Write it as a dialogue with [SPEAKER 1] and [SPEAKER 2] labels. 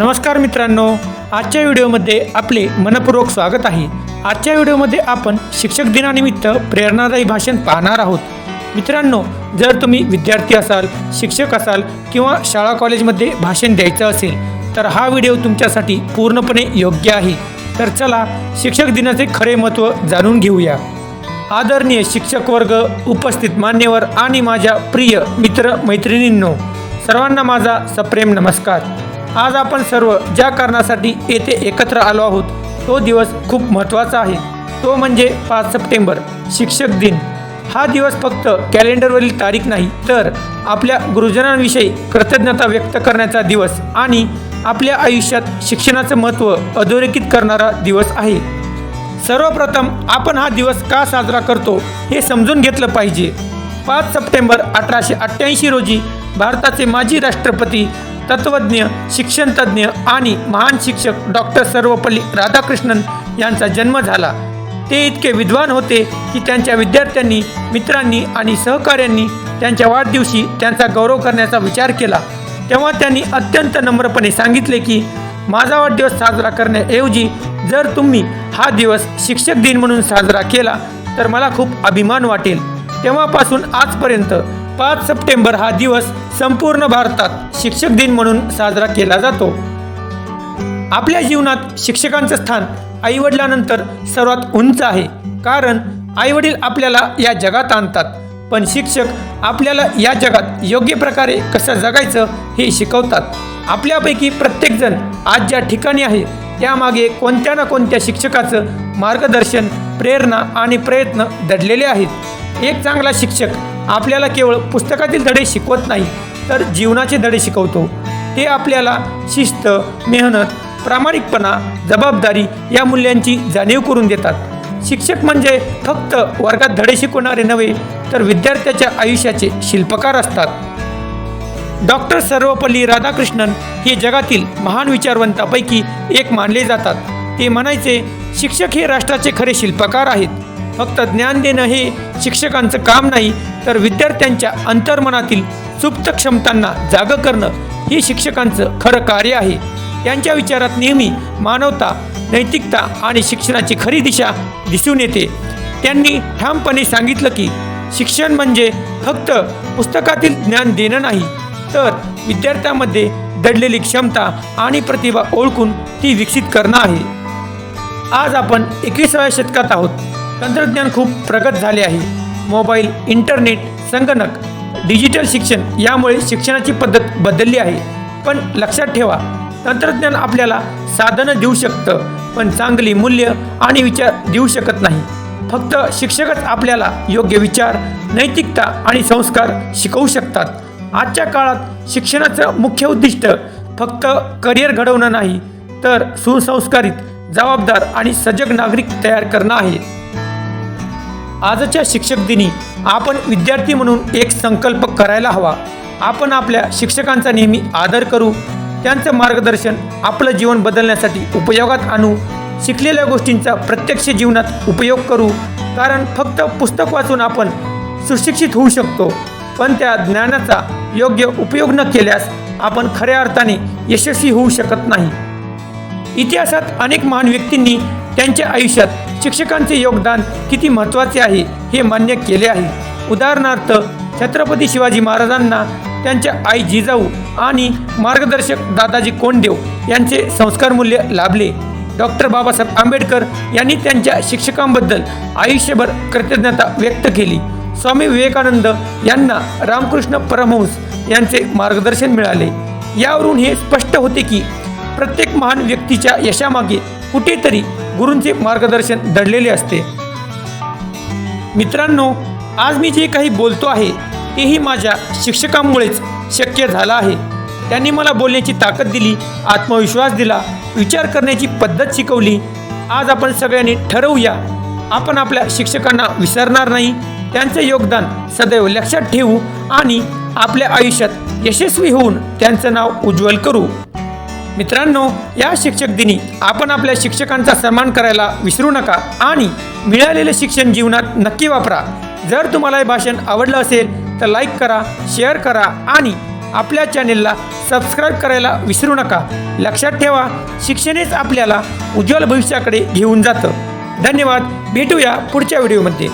[SPEAKER 1] नमस्कार मित्रांनो आजच्या व्हिडिओमध्ये आपले मनपूर्वक स्वागत आहे. आजच्या व्हिडिओमध्ये आपण शिक्षक दिनानिमित्त प्रेरणादायी भाषण पाहणार आहोत. मित्रांनो जर तुम्ही विद्यार्थी असाल शिक्षक असाल किंवा शाळा कॉलेजमध्ये भाषण द्यायचं असेल तर हा व्हिडिओ तुमच्यासाठी पूर्णपणे योग्य आहे. तर चला शिक्षक दिनाचे खरे महत्त्व जाणून घेऊया. आदरणीय शिक्षक वर्ग उपस्थित मान्यवर आणि माझ्या प्रिय मित्र मैत्रिणींनो सर्वांना माझा सप्रेम नमस्कार. आज आपण सर्व ज्या कारणासाठी येथे एकत्र आलो आहोत तो दिवस खूप महत्त्वाचा आहे. तो म्हणजे पाच सप्टेंबर शिक्षक दिन. हा दिवस फक्त कॅलेंडरवरील तारीख नाही तर आपल्या गुरुजनांविषयी कृतज्ञता व्यक्त करण्याचा दिवस आणि आपल्या आयुष्यात शिक्षणाचं महत्त्व अधोरेखित करणारा दिवस आहे. सर्वप्रथम आपण हा दिवस का साजरा करतो हे समजून घेतलं पाहिजे. पाच सप्टेंबर अठराशे अठ्ठ्याऐंशी रोजी भारताचे माजी राष्ट्रपती तत्त्वज्ञ शिक्षणतज्ज्ञ आणि महान शिक्षक डॉक्टर सर्वपल्ली राधाकृष्णन यांचा जन्म झाला. ते इतके विद्वान होते की त्यांच्या विद्यार्थ्यांनी मित्रांनी आणि सहकाऱ्यांनी त्यांच्या वाढदिवशी त्यांचा गौरव करण्याचा विचार केला. तेव्हा त्यांनी अत्यंत नम्रपणे सांगितले की माझा वाढदिवस साजरा करण्याऐवजी जर तुम्ही हा दिवस शिक्षक दिन म्हणून साजरा केला तर मला खूप अभिमान वाटेल. तेव्हापासून आजपर्यंत पाच सप्टेंबर हा दिवस संपूर्ण भारतात शिक्षक दिन म्हणून साजरा केला जातो. आपल्या जीवनात शिक्षकांचं स्थान आईवडिलानंतर सर्वात उंच आहे. कारण आईवडील आपल्याला या जगात आणतात. पण शिक्षक आपल्याला या जगात योग्य प्रकारे कसं जगायचं हे शिकवतात. आपल्यापैकी प्रत्येकजण आज ज्या ठिकाणी आहे त्यामागे कोणत्या ना कोणत्या शिक्षकाचं मार्गदर्शन प्रेरणा आणि प्रयत्न दडलेले आहेत. एक चांगला शिक्षक आपल्याला केवळ पुस्तकातील धडे शिकवत नाही तर जीवनाचे धडे शिकवतो. ते आपल्याला शिस्त मेहनत प्रामाणिकपणा जबाबदारी या मूल्यांची जाणीव करून देतात. शिक्षक म्हणजे फक्त वर्गात धडे शिकवणारे नव्हे तर विद्यार्थ्याच्या आयुष्याचे शिल्पकार असतात. डॉक्टर सर्वपल्ली राधाकृष्णन हे जगातील महान विचारवंतापैकी एक मानले जातात. ते म्हणायचे शिक्षक हे राष्ट्राचे खरे शिल्पकार आहेत. फक्त ज्ञान देणं हे शिक्षकांचं काम नाही तर विद्यार्थ्यांच्या अंतर्मनातील सुप्त क्षमतांना जाग करणं हे शिक्षकांचं खरं कार्य आहे. त्यांच्या विचारात नेहमी मानवता नैतिकता आणि शिक्षणाची खरी दिशा दिसून येते. त्यांनी ठामपणे सांगितलं की शिक्षण म्हणजे फक्त पुस्तकातील ज्ञान देणं नाही तर विद्यार्थ्यांमध्ये दडलेली क्षमता आणि प्रतिभा ओळखून ती विकसित करणं आहे. आज आपण एकविसाव्या शतकात आहोत. तंत्रज्ञान खूप प्रगत झाले आहे. मोबाईल इंटरनेट संगणक डिजिटल शिक्षण यामुळे शिक्षणाची पद्धत बदलली आहे. पण लक्षात ठेवा तंत्रज्ञान आपल्याला साधनं देऊ शकतं पण चांगली मूल्य आणि विचार देऊ शकत नाही. फक्त शिक्षकच आपल्याला योग्य विचार नैतिकता आणि संस्कार शिकवू शकतात. आजच्या काळात शिक्षणाचं मुख्य उद्दिष्ट फक्त करिअर घडवणं नाही तर सुसंस्कारित जबाबदार आणि सजग नागरिक तयार करणं आहे. आजच्या शिक्षक दिनी आपण विद्यार्थी म्हणून एक संकल्प करायला हवा. आपण आपल्या शिक्षकांचा नेहमी आदर करू. त्यांचं मार्गदर्शन आपलं जीवन बदलण्यासाठी उपयोगात आणू. शिकलेल्या गोष्टींचा प्रत्यक्ष जीवनात उपयोग करू. कारण फक्त पुस्तक वाचून आपण सुशिक्षित होऊ शकतो. पण त्या ज्ञानाचा योग्य उपयोग न केल्यास आपण खऱ्या अर्थाने यशस्वी होऊ शकत नाही. इतिहासात अनेक महान व्यक्तींनी त्यांच्या आयुष्यात शिक्षकांचे योगदान किती महत्त्वाचे आहे हे मान्य केले आहे. उदाहरणार्थ छत्रपती शिवाजी महाराजांना त्यांच्या आई जिजाऊ आणि मार्गदर्शक दादाजी कोंडदेव यांचे संस्कार मूल्य लाभले. डॉक्टर बाबासाहेब आंबेडकर यांनी त्यांच्या शिक्षकांबद्दल आयुष्यभर कृतज्ञता व्यक्त केली. स्वामी विवेकानंद यांना रामकृष्ण परमहंस यांचे मार्गदर्शन मिळाले. यावरून हे स्पष्ट होते की प्रत्येक महान व्यक्तीच्या यशामागे कुठेतरी गुरूंचे मार्गदर्शन दडलेले असते. मित्रांनो आज मी जे काही बोलतो आहे तेही माझ्या शिक्षकांमुळेच शक्य झालं आहे. त्यांनी मला बोलण्याची ताकद दिली आत्मविश्वास दिला विचार करण्याची पद्धत शिकवली. आज आपण सगळ्यांनी ठरवूया आपण आपल्या शिक्षकांना विसरणार नाही त्यांचे योगदान सदैव लक्षात ठेवू आणि आपल्या आयुष्यात यशस्वी होऊन त्यांचं नाव उज्ज्वल करू. मित्रांनो या शिक्षक दिनी आपण आपल्या शिक्षकांचा सन्मान करायला विसरू नका आणि मिळालेले शिक्षण जीवनात नक्की वापरा. जर तुम्हाला हे भाषण आवडलं असेल तर लाईक करा शेअर करा आणि आपल्या चॅनेलला सबस्क्राईब करायला विसरू नका. लक्षात ठेवा शिक्षणच आपल्याला उज्ज्वल भविष्याकडे घेऊन जातं. धन्यवाद. भेटूया पुढच्या व्हिडिओमध्ये